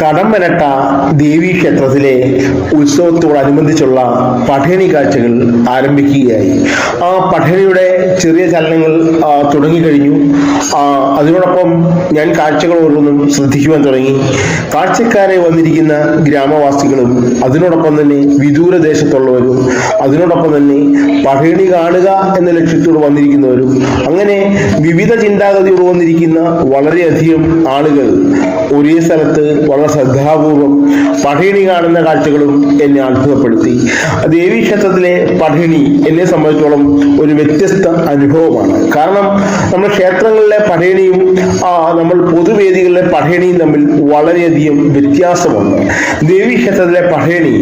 കടമ്പനട്ട ദേവീക്ഷേത്രത്തിലെ ഉത്സവത്തോടനുബന്ധിച്ചുള്ള പഠേണി കാഴ്ചകൾ ആരംഭിക്കുകയായി. ആ പഠേണിയുടെ ചെറിയ ചലനങ്ങൾ തുടങ്ങിക്കഴിഞ്ഞു. അതിനോടൊപ്പം ഞാൻ കാഴ്ചകൾ ഓരോന്നും ശ്രദ്ധിക്കുവാൻ തുടങ്ങി. കാഴ്ചക്കാരെ വന്നിരിക്കുന്ന ഗ്രാമവാസികളും അതിനോടൊപ്പം തന്നെ വിദൂരദേശത്തുള്ളവരും അതിനോടൊപ്പം തന്നെ പഠേണി കാണുക എന്ന ലക്ഷ്യത്തോട് വന്നിരിക്കുന്നവരും അങ്ങനെ വിവിധ ചിന്താഗതിയോട് വന്നിരിക്കുന്ന വളരെയധികം ആളുകൾ ഒരേ സ്ഥലത്ത് വളരെ ശ്രദ്ധാപൂർവം പഠിണി കാണുന്ന കാഴ്ചകളും എന്നെ അത്ഭുതപ്പെടുത്തി. ദേവീക്ഷേത്രത്തിലെ പഠിണി എന്നെ സംബന്ധിച്ചോളം ഒരു വ്യത്യസ്ത അനുഭവമാണ്. കാരണം നമ്മുടെ ക്ഷേത്രങ്ങളിലെ പഠിണിയും ആ, നമ്മൾ പൊതുവേദികളിലെ പഠിണിയും തമ്മിൽ വളരെയധികം വ്യത്യാസമുണ്ട്. ദേവീക്ഷേത്രത്തിലെ പഠിണി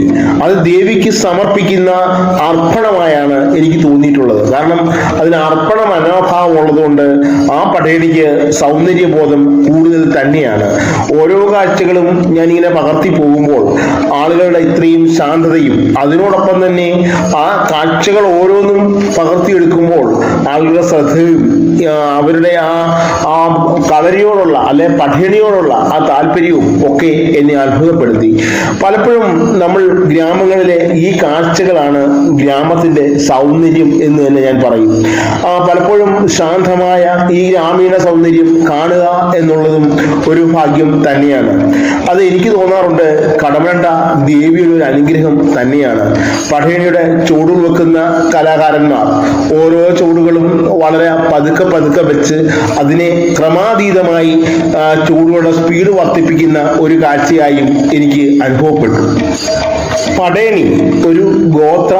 അത് ദേവിക്ക് സമർപ്പിക്കുന്ന അർപ്പണമായാണ് എനിക്ക് തോന്നിയിട്ടുള്ളത്. കാരണം അതിന് അർപ്പണ മനോഭാവം ഉള്ളതുകൊണ്ട് ആ പഠേണിക്ക് സൗന്ദര്യബോധം കൂടുതൽ തന്നെയാണ്. ഓരോ കാഴ്ചകളും ഇങ്ങനെ പകർത്തി പോകുമ്പോൾ ആളുകളുടെ ഇത്രയും ശാന്തതയും അതിനോടൊപ്പം തന്നെ ആ കാഴ്ചകൾ ഓരോന്നും പകർത്തിയെടുക്കുമ്പോൾ ആളുകളുടെ ശ്രദ്ധയും അവരുടെ ആ ആ കളരിയോടുള്ള അല്ലെ പഠനയോടുള്ള ആ താല്പര്യവും ഒക്കെ എന്നെ അത്ഭുതപ്പെടുത്തി. പലപ്പോഴും നമ്മൾ ഗ്രാമങ്ങളിലെ ഈ കാഴ്ചകളാണ് ഗ്രാമത്തിന്റെ സൗന്ദര്യം എന്ന് തന്നെ ഞാൻ പറയും. ആ, പലപ്പോഴും ശാന്തമായ ഈ ഗ്രാമീണ സൗന്ദര്യം കാണുക എന്നുള്ളതും ഒരു ഭാഗ്യം തന്നെയാണ്. അത് എനിക്ക് തോന്നാറുണ്ട് കടമണ്ട ദേവിയുടെ ഒരു അനുഗ്രഹം തന്നെയാണ്. പഠേണിയുടെ ചൂടുകൾ വെക്കുന്ന കലാകാരന്മാർ ഓരോ ചുവടുകളും വളരെ പതുക്കെ പതുക്കെ വെച്ച് അതിനെ ക്രമാതീതമായി ചൂടുകളുടെ സ്പീഡ് വർദ്ധിപ്പിക്കുന്ന ഒരു കാഴ്ചയായും എനിക്ക് അനുഭവപ്പെട്ടു. പടയണി ഒരു ഗോത്ര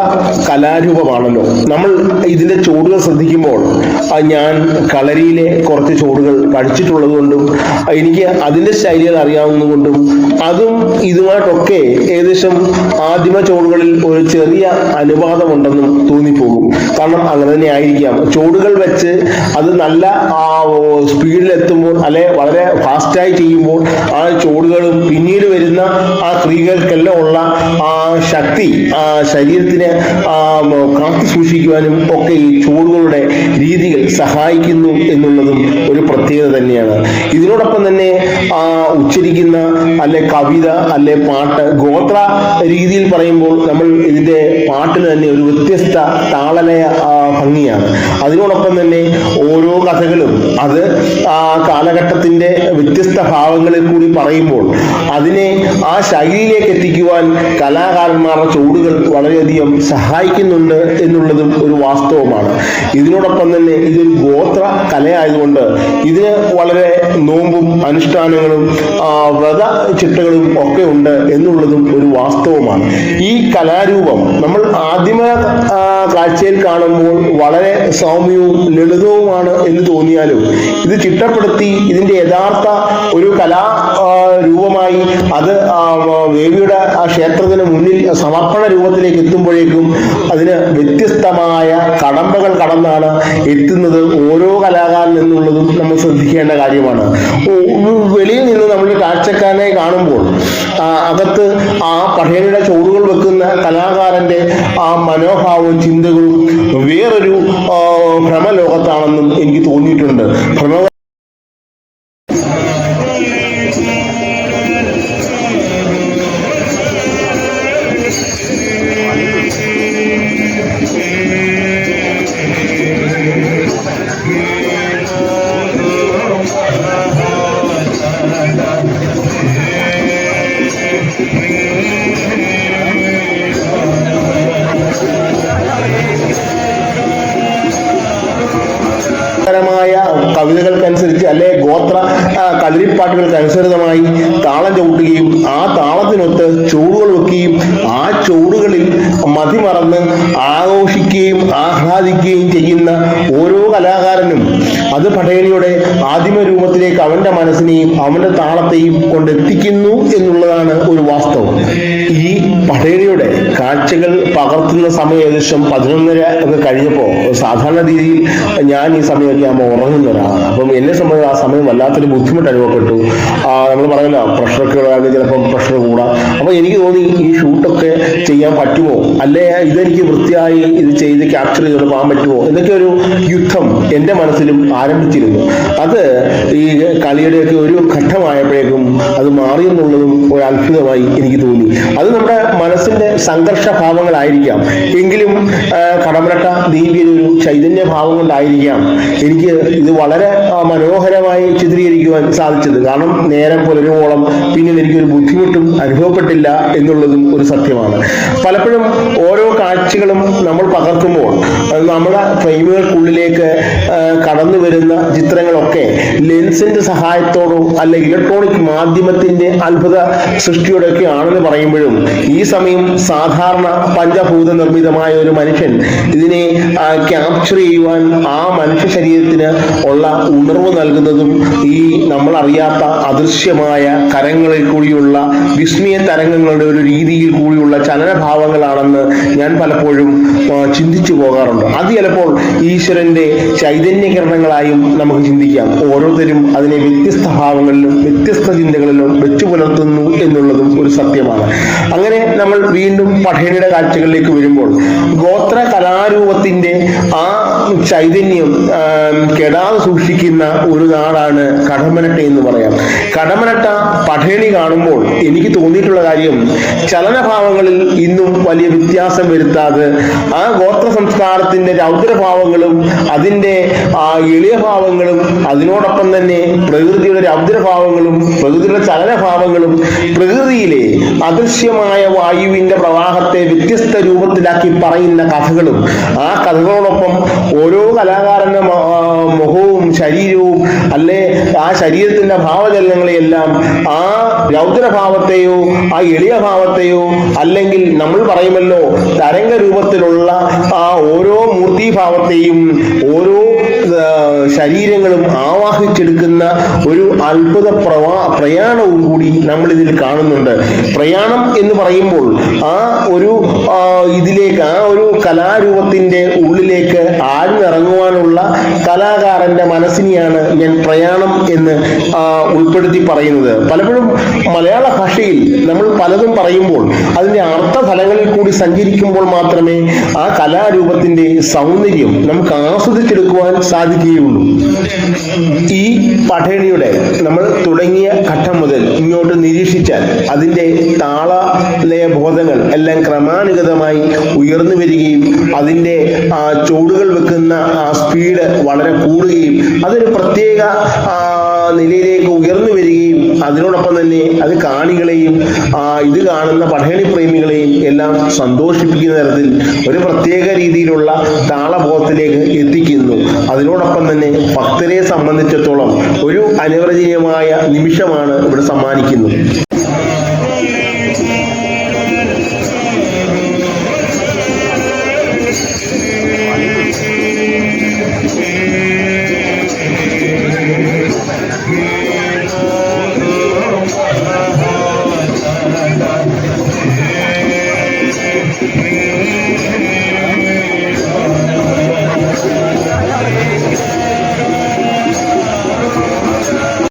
കലാരൂപമാണല്ലോ. നമ്മൾ ഇതിന്റെ ചുവടുകൾ ശ്രദ്ധിക്കുമ്പോൾ ഞാൻ കളരിയിലെ കുറച്ച് ചുവടുകൾ പഠിച്ചിട്ടുള്ളത് കൊണ്ടും എനിക്ക് അതിന്റെ ശൈലികൾ അറിയാവുന്നതുകൊണ്ടും അതും ഇതുമായിട്ടൊക്കെ ഏകദേശം ആദിമ ചുവടുകളിൽ ഒരു ചെറിയ അനുപാതമുണ്ടെന്നും തോന്നിപ്പോകും. കാരണം അങ്ങനെ തന്നെ ആയിരിക്കാം. ചുവടുകൾ വെച്ച് അത് നല്ല ആ സ്പീഡിൽ എത്തുമ്പോൾ അല്ലെ വളരെ ഫാസ്റ്റായി ചെയ്യുമ്പോൾ ആ ചുവടുകളും പിന്നീട് വരുന്ന ആ സ്ത്രീകൾക്കെല്ലാം ഉള്ള ആ ശക്തി ആ ശരീരത്തിന് കാത്തു സൂക്ഷിക്കുവാനും ഒക്കെ ഈ ചുവടുകളുടെ രീതികൾ സഹായിക്കുന്നു എന്നുള്ളതും ഒരു പ്രത്യേകത തന്നെയാണ്. ഇതിനോടൊപ്പം തന്നെ ആ ഉച്ചരിക്കുന്ന അല്ലെ കവിത അല്ലെ പാട്ട് ഗോത്ര രീതിയിൽ പറയുമ്പോൾ നമ്മൾ ഇതിന്റെ പാട്ടിന് തന്നെ ഒരു വ്യത്യസ്ത താളലയ ഭംഗിയാണ്. അതിനോടൊപ്പം തന്നെ ഓരോ കഥകളും അത് ആ കാലഘട്ടത്തിന്റെ വ്യത്യസ്ത ഭാവങ്ങളിൽ കൂടി പറയുമ്പോൾ അതിനെ ആ ശൈലിയിലേക്ക് എത്തിക്കുവാൻ കലാകാരന്മാരുടെ ചുവടുകൾ വളരെയധികം സഹായിക്കുന്നുണ്ട് എന്നുള്ളതും ഒരു വാസ്തവമാണ്. ഇതിനോടൊപ്പം തന്നെ ഇതൊരു ഗോത്ര കലയായതുകൊണ്ട് ഇതിന് വളരെ നോമ്പും അനുഷ്ഠാനങ്ങളും വ്രത ചിട്ടകളും ഒക്കെ ഉണ്ട് എന്നുള്ളതും ഒരു വാസ്തവമാണ്. ഈ കലാരൂപം നമ്മൾ ആദ്യമ കാഴ്ചയിൽ കാണുമ്പോൾ വളരെ സൗമ്യവും ലളിതവുമാണ് എന്ന് തോന്നിയാലും ഇത് ചിട്ടപ്പെടുത്തി ഇതിന്റെ യഥാർത്ഥ ഒരു കലാ രൂപമായി അത് ദേവിയുടെ ആ ക്ഷേത്രത്തിന് മുന്നിൽ സമർപ്പണ രൂപത്തിലേക്ക് എത്തുമ്പോഴേക്കും അതിന് വ്യത്യസ്തമായ കടമ്പകൾ കടന്നാണ് എത്തുന്നത് ഓരോ കലാകാരൻ എന്നുള്ളതും നമ്മൾ ശ്രദ്ധിക്കേണ്ട കാര്യമാണ്. വെളിയിൽ നിന്ന് നമ്മൾ കാഴ്ചക്കാരനെ കാണുമ്പോൾ അകത്ത് ആ പഴയരുടെ ചോറുകൾ വെക്കുന്ന കലാകാരന്റെ ആ മനോഭാവവും ചിന്തകളും വേറൊരു ഭ്രമലോകത്താണെന്നും എനിക്ക് തോന്നിയിട്ടുണ്ട്. ഭ്രമ അനുസൃതമായി താളം ചവിട്ടുകയും ആ താളത്തിനൊത്ത് ചൂടുകൾ വെക്കുകയും ആ ചൂടുകളിൽ മതിമറന്ന് ആഘോഷിക്കുകയും ആഹ്ലാദിക്കുകയും ചെയ്യുന്ന ഓരോ കലാകാരനും അത് പടയണിയുടെ ആദിമ രൂപത്തിലേക്ക് അവന്റെ മനസ്സിനെയും അവന്റെ താളത്തെയും കൊണ്ടെത്തിക്കുന്നു എന്നുള്ളതാണ് ഒരു വാസ്തവം. ഈ പടയണിയുടെ കാഴ്ചകൾ പകർത്തുന്ന സമയം ഏകദേശം പതിനൊന്നര ഒക്കെ കഴിഞ്ഞപ്പോൾ സാധാരണ രീതിയിൽ ഞാൻ ഈ സമയമൊക്കെ ആകുമ്പോൾ ഉറങ്ങുന്ന ഒരാളാണ് അപ്പം എന്നെ സംബന്ധിച്ച് ആ സമയം വല്ലാത്തൊരു ബുദ്ധിമുട്ട് അനുഭവപ്പെട്ടു. നമ്മൾ പറയല്ലോ പ്രഷറൊക്കെ ചിലപ്പം ചെയ്യാൻ പറ്റുമോ? അല്ലെ? ഇതെനിക്ക് വൃത്തിയായി ഇത് ചെയ്ത് ക്യാപ്ചർ ചെയ്ത് പോകാൻ പറ്റുമോ? എന്നൊക്കെ ഒരു യുദ്ധം എന്റെ മനസ്സിലും ആരംഭിച്ചിരുന്നു. അത് ഈ കളിയുടെയൊക്കെ ഒരു ഘട്ടമായപ്പോഴേക്കും അത് മാറി എന്നുള്ളതും ഒരു അത്ഭുതമായി എനിക്ക് തോന്നി. അത് നമ്മുടെ മനസ്സിന്റെ സംഘർഷ ഭാവങ്ങളായിരിക്കാം. എങ്കിലും കടമരട്ട ദേവിയുടെ ഒരു ചൈതന്യ ഭാവം കൊണ്ടായിരിക്കാം എനിക്ക് ഇത് വളരെ മനോഹരമായി ചിത്രീകരിക്കുവാൻ സാധിച്ചത്. കാരണം നേരം പുലരുവോളം പിന്നീട് എനിക്കൊരു ബുദ്ധിമുട്ടും അനുഭവപ്പെട്ടില്ല എന്നുള്ളതും ഒരു സത്യമാണ്. പലപ്പോഴും ഓരോ കാഴ്ചകളും നമ്മൾ പകർത്തുമ്പോൾ നമ്മുടെ ഫ്രെയിമുകൾക്കുള്ളിലേക്ക് കടന്നു വരുന്ന ചിത്രങ്ങളൊക്കെ ലെൻസിന്റെ സഹായത്തോടും അല്ല ഇലക്ട്രോണിക് മാധ്യമത്തിന്റെ അത്ഭുത സൃഷ്ടിയോടൊക്കെ ആണെന്ന് പറയുമ്പോഴും ഈ സമയം സാധാരണ പഞ്ചഭൂത നിർമ്മിതമായ ഒരു മനുഷ്യൻ ഇതിനെ ക്യാപ്ചർ ചെയ്യുവാൻ ആ മനുഷ്യ ശരീരത്തിന് ഉള്ള ഉണർവ് നൽകുന്നതും ഈ നമ്മൾ അറിയാത്ത അദൃശ്യമായ കരങ്ങളിൽ കൂടിയുള്ള വിസ്മയ തരംഗങ്ങളുടെ ഒരു രീതിയിൽ കൂടിയുള്ള ചലനഭാവങ്ങളാണെന്ന് ഞാൻ പലപ്പോഴും ചിന്തിച്ചു പോകാറുണ്ട്. അത് ചിലപ്പോൾ ഈശ്വരന്റെ ചൈതന്യകരണങ്ങളായും നമുക്ക് ചിന്തിക്കാം. ഓരോരുത്തരും അതിനെ വ്യത്യസ്ത ഭാവങ്ങളിലും വ്യത്യസ്ത ചിന്തകളിലും വെച്ചു പുലർത്തുന്നു എന്നുള്ളതും ഒരു സത്യമാണ്. അങ്ങനെ നമ്മൾ വീണ്ടും പഠേണിയുടെ കാഴ്ചകളിലേക്ക് വരുമ്പോൾ ഗോത്ര കലാരൂപത്തിന്റെ ആ ചൈതന്യം കെടാതെ സൂക്ഷിക്കുന്ന ഒരു നാടാണ് കടമനട്ട എന്ന് പറയാം. കടമനട്ട പഠേണി കാണുമ്പോൾ എനിക്ക് തോന്നിയിട്ടുള്ള കാര്യം ചലനഭാവങ്ങളിൽ ഇന്നും വലിയ വ്യത്യാസം വരുത്താതെ ആ ഗോത്ര സംസ്കാരത്തിന്റെ രൗദ്രഭാവങ്ങളും അതിന്റെ ആ എളിയ ഭാവങ്ങളും അതിനോടൊപ്പം തന്നെ പ്രകൃതിയുടെ രൗദ്രഭാവങ്ങളും പ്രകൃതിയുടെ ചലനഭാവങ്ങളും പ്രകൃതിയിലെ അദൃശ്യമായ വായുവിന്റെ പ്രവാഹത്തെ വ്യത്യസ്ത രൂപത്തിലാക്കി പറയുന്ന കഥകളും ആ കഥകളോടൊപ്പം കലാകാരന്റെ മുഖവും ശരീരവും അല്ലെ? ആ ശരീരത്തിന്റെ ഭാവചലനങ്ങളെയെല്ലാം ആ രൗദ്രഭാവത്തെയോ ആ എളിയ ഭാവത്തെയോ അല്ലെങ്കിൽ നമ്മൾ പറയുമല്ലോ തരംഗ രൂപത്തിലുള്ള ആ ഓരോ മൂർത്തിഭാവത്തെയും ഓരോ ശരീരങ്ങളും ആവാഹിച്ചെടുക്കുന്ന ഒരു അത്ഭുത പ്രവാ പ്രയാണവും കൂടി നമ്മൾ ഇതിൽ കാണുന്നുണ്ട്. പ്രയാണം എന്ന് പറയുമ്പോൾ ആ ഒരു ഇതിലേക്ക് ആ ഒരു കലാരൂപത്തിന്റെ ഉള്ളിലേക്ക് ആഴ്ന്നിറങ്ങുവാനുള്ള കലാകാരന്റെ മനസ്സിനെയാണ് ഞാൻ പ്രയാണം എന്ന് ഉൾപ്പെടുത്തി പറയുന്നത്. പലപ്പോഴും മലയാള ഭാഷയിൽ നമ്മൾ പലതും പറയുമ്പോൾ അതിന്റെ അർത്ഥഫലങ്ങളിൽ കൂടി സഞ്ചരിക്കുമ്പോൾ മാത്രമേ ആ കലാരൂപത്തിന്റെ സൗന്ദര്യം നമുക്ക് ആസ്വദിച്ചെടുക്കുവാൻ സാധിക്കുകയുള്ളൂ. ഈ പഠേണിയുടെ നമ്മൾ തുടങ്ങിയ ഘട്ടം മുതൽ ഇങ്ങോട്ട് നിരീക്ഷിച്ചാൽ അതിന്റെ താള ബോധങ്ങൾ എല്ലാം ക്രമാനുഗതമായി ഉയർന്നു വരികയും അതിന്റെ ചുവടുകൾ വെക്കുന്ന ആ സ്പീഡ് വളരെ കൂടുകയും അതൊരു പ്രത്യേക നിലയിലേക്ക് ഉയർന്നു വരികയും അതിനോടൊപ്പം തന്നെ അത് കാണികളെയും ഇത് കാണുന്ന പഠേണി പ്രേമികളെയും എല്ലാം സന്തോഷിപ്പിക്കുന്ന തരത്തിൽ ഒരു പ്രത്യേക രീതിയിലുള്ള താളബോധത്തിലേക്ക് എത്തിക്കുന്നു. അതിനോടൊപ്പം തന്നെ ഭക്തരെ സംബന്ധിച്ചിടത്തോളം ഒരു അനുവചനീയമായ നിമിഷമാണ് ഇവിടെ സമ്മാനിക്കുന്നത്.